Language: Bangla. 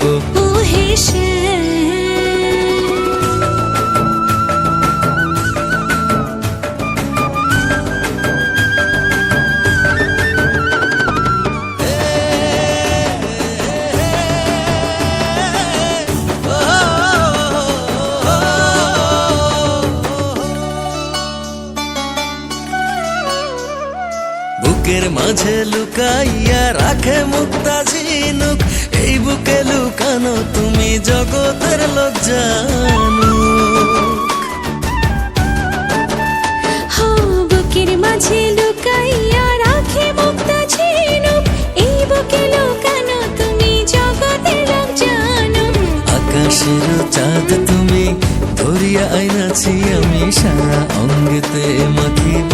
দিব। ওহে বুকের মাঝে লুকাইয়া রাখে মুক্তা ঝিনুক বুকে লুকানো তুমি জগতের লোক জানো। হো বুকের মাঝে লুকাইয়া রাখে মুক্তা ঝিনুক। এই বুকে লুকানো তুমি জগতের লোক জানো। আকাশের চাঁদ তুমি ধরিয়া আইনাছি আমি সারা অঙ্গেতে মাখিব।